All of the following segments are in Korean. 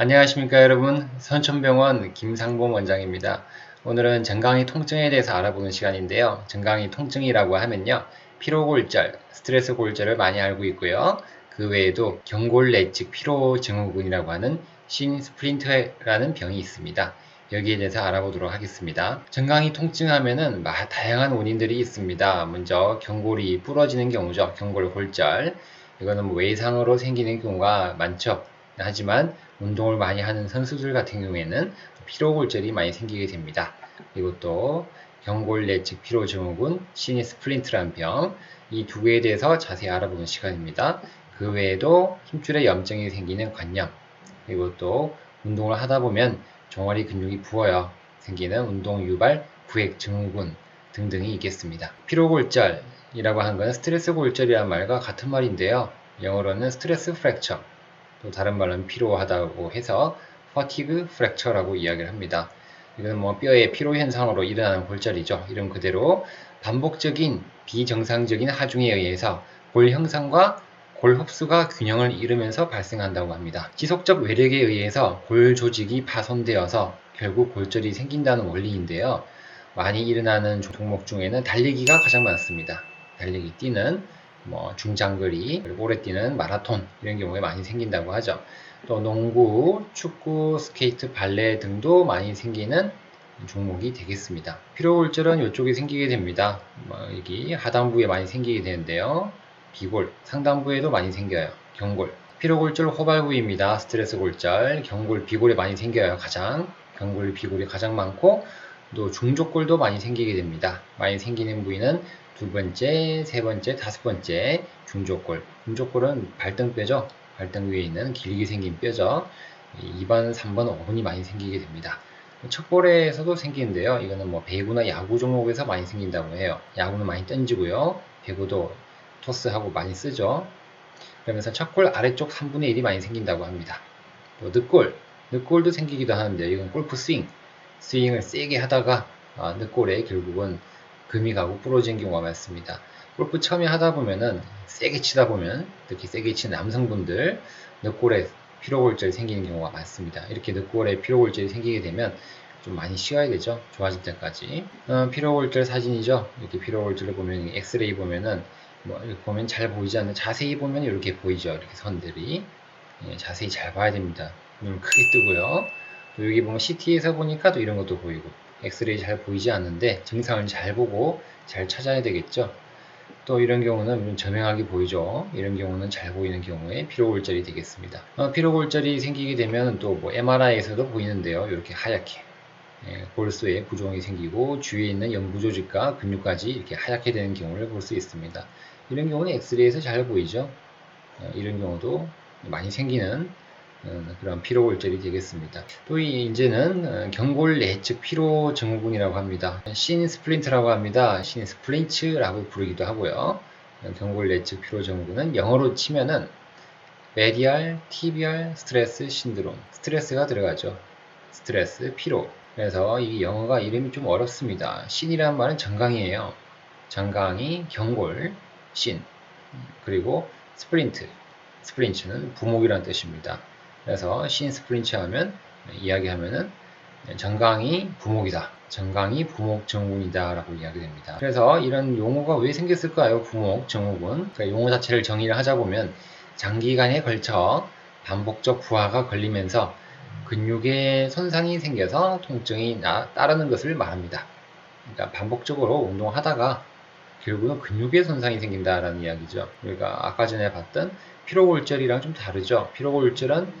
안녕하십니까 여러분 선천병원 김상봉 원장입니다. 오늘은 정강이 통증에 대해서 알아보는 시간인데요. 정강이 통증이라고 하면요. 피로골절, 스트레스 골절을 많이 알고 있고요. 그 외에도 경골내 즉 피로증후군이라고 하는 신스프린트라는 병이 있습니다. 여기에 대해서 알아보도록 하겠습니다. 정강이 통증하면은 마- 다양한 원인들이 있습니다. 먼저 경골이 부러지는 경우죠. 경골 골절. 이거는 뭐 외상으로 생기는 경우가 많죠. 하지만 운동을 많이 하는 선수들 같은 경우에는 피로골절이 많이 생기게 됩니다. 그리고 또 경골내 즉 피로증후군, 시니 스플린트라는 병, 이 두 개에 대해서 자세히 알아보는 시간입니다. 그 외에도 힘줄에 염증이 생기는 관념, 그리고 또 운동을 하다 보면 종아리 근육이 부어요. 생기는 운동 유발 부액 증후군 등등이 있겠습니다. 피로골절이라고 하는 것은 스트레스 골절이라는 말과 같은 말인데요. 영어로는 스트레스 프랙처, 또 다른 말은 피로하다고 해서 fatigue fracture라고 이야기를 합니다. 이건 뭐 뼈의 피로 현상으로 일어나는 골절이죠. 이름 그대로 반복적인 비정상적인 하중에 의해서 골 형상과 골 흡수가 균형을 잃으면서 발생한다고 합니다. 지속적 외력에 의해서 골 조직이 파손되어서 결국 골절이 생긴다는 원리인데요. 많이 일어나는 종목 중에는 달리기가 가장 많습니다. 달리기 뛰는 뭐 중장거리, 그리고 오래 뛰는 마라톤 이런 경우에 많이 생긴다고 하죠. 또 농구, 축구, 스케이트, 발레 등도 많이 생기는 종목이 되겠습니다. 피로골절은 이쪽에 생기게 됩니다. 뭐 여기 하단부에 많이 생기게 되는데요. 비골, 상단부에도 많이 생겨요. 경골. 피로골절 호발 부위입니다. 스트레스 골절, 경골, 비골에 많이 생겨요. 가장 경골, 비골이 가장 많고 또 중족골도 많이 생기게 됩니다. 많이 생기는 부위는 두 번째, 세 번째, 다섯 번째 중족골. 중족골은 발등뼈죠. 발등 위에 있는 길게 생긴 뼈죠. 2번, 3번, 5번이 많이 생기게 됩니다. 척골에서도 생기는데요. 이거는 뭐 배구나 야구 종목에서 많이 생긴다고 해요. 야구는 많이 던지고요. 배구도 토스하고 많이 쓰죠. 그러면서 척골 아래쪽 3분의 1이 많이 생긴다고 합니다. 또 늑골, 늑골도 생기기도 하는데 이건 골프 스윙, 스윙을 세게 하다가 아, 늑골에 결국은 금이 가고 부러진 경우가 많습니다. 골프 처음에 하다 보면은 세게 치다 보면 특히 세게 치는 남성분들 늑골에 피로골절이 생기는 경우가 많습니다. 이렇게 늑골에 피로골절이 생기게 되면 좀 많이 쉬어야 되죠. 좋아질 때까지. 어, 피로골절 사진이죠. 이렇게 피로골절을 보면 엑스레이 보면은 뭐 보면 잘 보이지 않는 자세히 보면 이렇게 보이죠. 이렇게 선들이 예, 자세히 잘 봐야 됩니다. 눈을 크게 뜨고요. 또 여기 보면 CT에서 보니까 또 이런 것도 보이고 엑스레이 잘 보이지 않는데 증상을 잘 보고 잘 찾아야 되겠죠. 또 이런 경우는 저명하게 보이죠. 이런 경우는 잘 보이는 경우에 피로골절이 되겠습니다. 어, 피로골절이 생기게 되면 또 뭐 MRI에서도 보이는데요. 이렇게 하얗게 예, 골수에 부종이 생기고 주위에 있는 연부조직과 근육까지 이렇게 하얗게 되는 경우를 볼 수 있습니다. 이런 경우는 엑스레이에서 잘 보이죠. 어, 이런 경우도 많이 생기는 어, 그런 피로 골절이 되겠습니다. 또 이- 이제는 어, 경골 내측 피로 증후군이라고 합니다. 신 스플린트라고 합니다. 신 스플린츠라고 부르기도 하고요. 어, 경골 내측 피로 증후군은 영어로 치면은 메디알 티비알 스트레스 신드롬 스트레스가 들어가죠. 스트레스 피로. 그래서 이 영어가 이름이 좀 어렵습니다. 신이라는 말은 정강이에요. 정강이 경골 신 그리고 스프린트 스프린츠는 부목이라는 뜻입니다. 그래서 신 스 프린츠 하면 이야기하면은 정강이 부목이다. 정강이 부목 증후군이다 라고 이야기됩니다. 그래서 이런 용어가 왜 생겼을까요? 부목 증후군. 그러니까 용어 자체를 정의를 하자 보면 장기간에 걸쳐 반복적 부하가 걸리면서 근육에 손상이 생겨서 통증이 나, 따르는 것을 말합니다. 그러니까 반복적으로 운동하다가 결국은 근육에 손상이 생긴다라는 이야기죠. 우리가 아까 전에 봤던 피로골절이랑 좀 다르죠. 피로골절은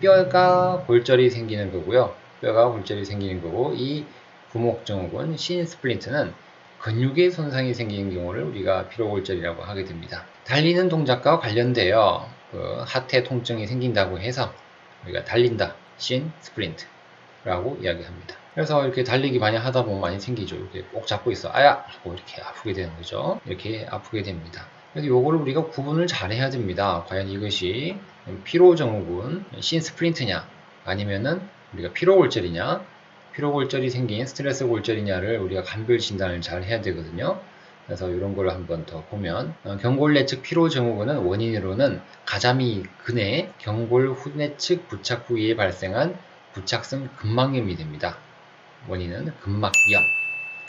뼈가 골절이 생기는 거고요. 뼈가 골절이 생기는 거고 이 부목증후군 신스플린트는 근육에 손상이 생기는 경우를 우리가 피로골절이라고 하게 됩니다. 달리는 동작과 관련되어 그 하태 통증이 생긴다고 해서 우리가 달린다 신 스프린트라고 이야기합니다. 그래서 이렇게 달리기 많이 하다 보면 많이 생기죠. 이렇게 꼭 잡고 있어 아야 하고 이렇게 아프게 되는 거죠. 이렇게 아프게 됩니다. 그래서 요거를 우리가 구분을 잘 해야 됩니다. 과연 이것이 피로증후군 신스프린트냐 아니면은 우리가 피로골절이냐 피로골절이 생긴 스트레스 골절이냐를 우리가 감별 진단을 잘 해야 되거든요. 그래서 이런 걸 한번 더 보면 어, 경골 내측 피로 증후군은 원인으로는 가자미 근의 경골 후내측 부착 부위에 발생한 부착성 근막염이 됩니다. 원인은 근막염,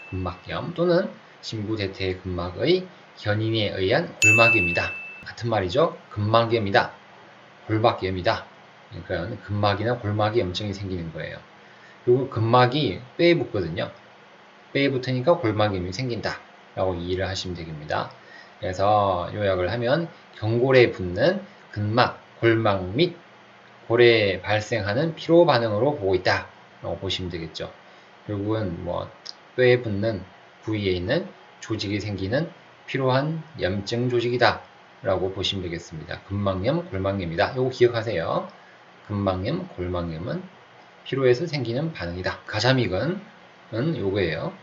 근막염 또는 심부대퇴 근막의 견인에 의한 골막염이다. 같은 말이죠. 근막염이다. 골막염이다. 그러니까 근막이나 골막이 염증이 생기는 거예요. 그리고 근막이 뼈에 붙거든요. 뼈에 붙으니까 골막염이 생긴다. 라고 이해를 하시면 되겠습니다. 그래서 요약을 하면 경골에 붙는 근막, 골막 및 골에 발생하는 피로 반응으로 보고 있다. 라고 보시면 되겠죠. 결국은 뭐 뼈에 붙는 부위에 있는 조직이 생기는 피로한 염증 조직이다. 라고 보시면 되겠습니다. 근막염, 골막염이다. 요거 기억하세요. 근막염, 골막염은 피로에서 생기는 반응이다. 가자미근은 요거예요.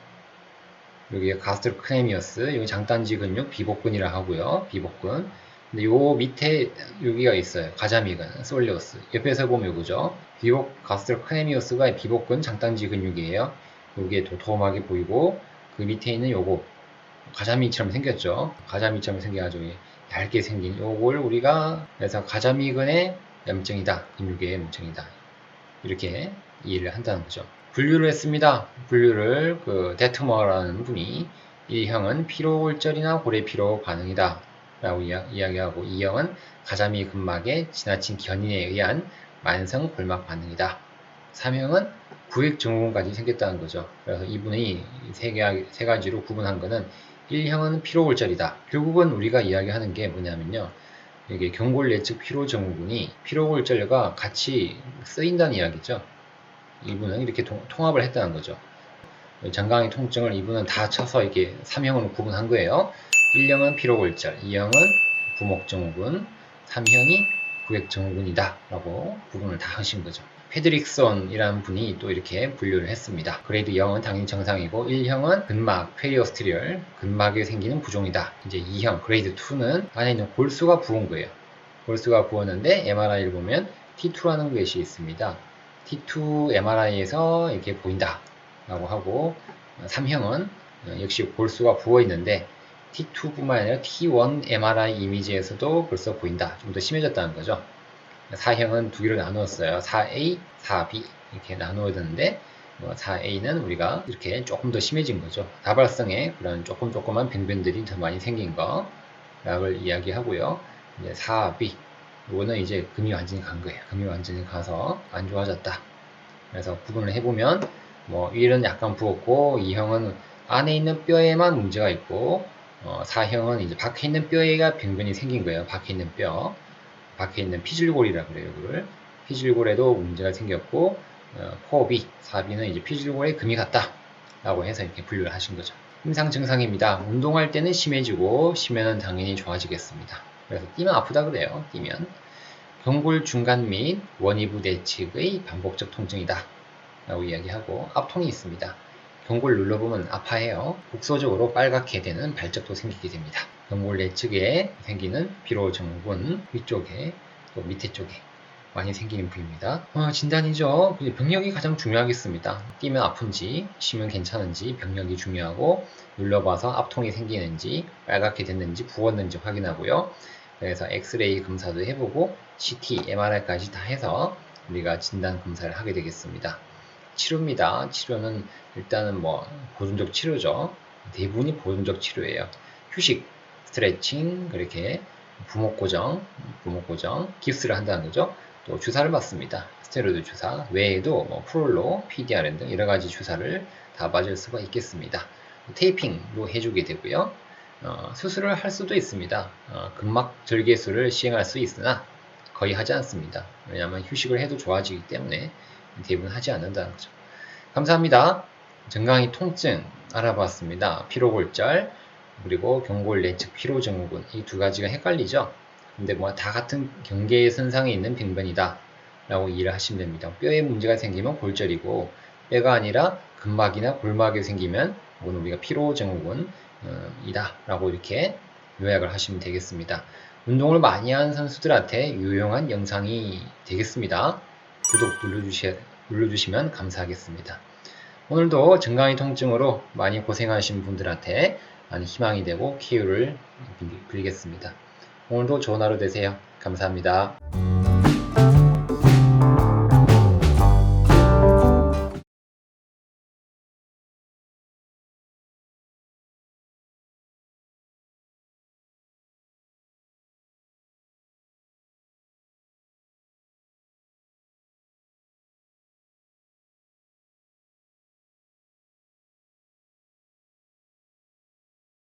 여기에 가스트로크네미어스, 여기 장단지 근육 비복근이라 하고요. 비복근. 근데 요 밑에 여기가 있어요. 가자미근, 솔리오스. 옆에서 보면 요거죠. 비복 가스트로크네미어스가 비복근 장단지 근육이에요. 여기에 도톰하게 보이고 그 밑에 있는 요거 가자미처럼 생겼죠. 가자미처럼 생겨가지고 얇게 생긴 요걸 우리가 그래서 가자미근의 염증이다. 근육의 염증이다. 이렇게 이해를 한다는 거죠. 분류를 했습니다. 분류를 그 데트머라는 분이 1형은 피로골절이나 고래피로 반응이다. 라고 이야기하고 2형은 가자미 근막의 지나친 견인에 의한 만성 골막 반응이다. 3형은 부액 증후군까지 생겼다는 거죠. 그래서 이분이 세, 개, 세 가지로 구분한 거는 1형은 피로골절이다. 결국은 우리가 이야기하는 게 뭐냐면요. 이게 경골 내측 피로증후군이 피로골절과 같이 쓰인다는 이야기죠. 이분은 이렇게 통, 합을 했다는 거죠. 장강의 통증을 이분은 다 쳐서 이렇게 3형으로 구분한 거예요. 1형은 피로골절, 2형은 부목증후군, 3형이 부액증후군이다 라고 구분을 다 하신 거죠. 페드릭슨이라는 분이 또 이렇게 분류를 했습니다. 그레이드 0은 당연히 정상이고 1형은 근막, 페리오스트리얼, 근막에 생기는 부종이다. 이제 2형, 그레이드 2는 안에 있는 골수가 부은 거예요. 골수가 부었는데 MRI를 보면 T2라는 것이 있습니다. T2 MRI에서 이렇게 보인다 라고 하고 3형은 역시 골수가 부어 있는데 T2뿐만 아니라 T1 MRI 이미지에서도 벌써 보인다. 좀 더 심해졌다는 거죠. 4형은 두 개로 나누었어요. 4A, 4B 이렇게 나누어야 되는데 뭐 4A는 우리가 이렇게 조금 더 심해진 거죠. 다발성의 그런 조금 조그만 병변들이 더 많이 생긴 거라고 이야기하고요. 이제 4B 이거는 이제 금이 완전히 간 거예요. 금이 완전히 가서 안 좋아졌다. 그래서 구분을 해보면 뭐 1은 약간 부었고 2형은 안에 있는 뼈에만 문제가 있고 어, 4형은 이제 밖에 있는 뼈에가 병변이 생긴 거예요. 밖에 있는 뼈. 밖에 있는 피질골이라 그래요. 그걸 피질골에도 문제가 생겼고 어, 코어비, 사비는 이제 피질골에 금이 갔다. 라고 해서 이렇게 분류를 하신 거죠. 임상 증상입니다. 운동할 때는 심해지고 쉬면은 당연히 좋아지겠습니다. 그래서 뛰면 아프다 그래요. 뛰면 경골 중간 및 원위부 대측의 반복적 통증이다. 라고 이야기하고 압통이 있습니다. 경골 눌러보면 아파해요. 국소적으로 빨갛게 되는 발적도 생기게 됩니다. 경골 내측에 생기는 피로 증후군 위쪽에 또 밑에 쪽에 많이 생기는 부위입니다. 어, 진단이죠. 병력이 가장 중요하겠습니다. 뛰면 아픈지, 쉬면 괜찮은지 병력이 중요하고 눌러봐서 압통이 생기는지, 빨갛게 됐는지, 부었는지 확인하고요. 그래서 엑스레이 검사도 해보고 CT, MRI까지 다 해서 우리가 진단 검사를 하게 되겠습니다. 치료입니다. 치료는 일단은 뭐 보존적 치료죠. 대부분이 보존적 치료예요. 휴식, 스트레칭, 그렇게 부목 고정, 부목 고정, 깁스를 한다는 거죠. 또 주사를 맞습니다. 스테로이드 주사 외에도 뭐 프롤로, PDRN 등 여러 가지 주사를 다 맞을 수가 있겠습니다. 테이핑도 해주게 되고요. 어, 수술을 할 수도 있습니다. 어, 근막 절개술을 시행할 수 있으나 거의 하지 않습니다. 왜냐하면 휴식을 해도 좋아지기 때문에 대부분 하지 않는다는 거죠. 감사합니다. 정강이 통증 알아봤습니다. 피로골절 그리고 경골 내측 피로증후군 이 두 가지가 헷갈리죠. 근데 뭐 다 같은 경계의 선상에 있는 병변이다 라고 이해를 하시면 됩니다. 뼈에 문제가 생기면 골절이고 뼈가 아니라 근막이나 골막에 생기면 그건 우리가 피로증후군이다 라고 이렇게 요약을 하시면 되겠습니다. 운동을 많이 한 선수들한테 유용한 영상이 되겠습니다. 구독 눌러주시, 눌러주시면 감사하겠습니다. 오늘도 정강이 통증으로 많이 고생하신 분들한테 많이 희망이 되고 KU를 빌리겠습니다. 오늘도 좋은 하루 되세요. 감사합니다.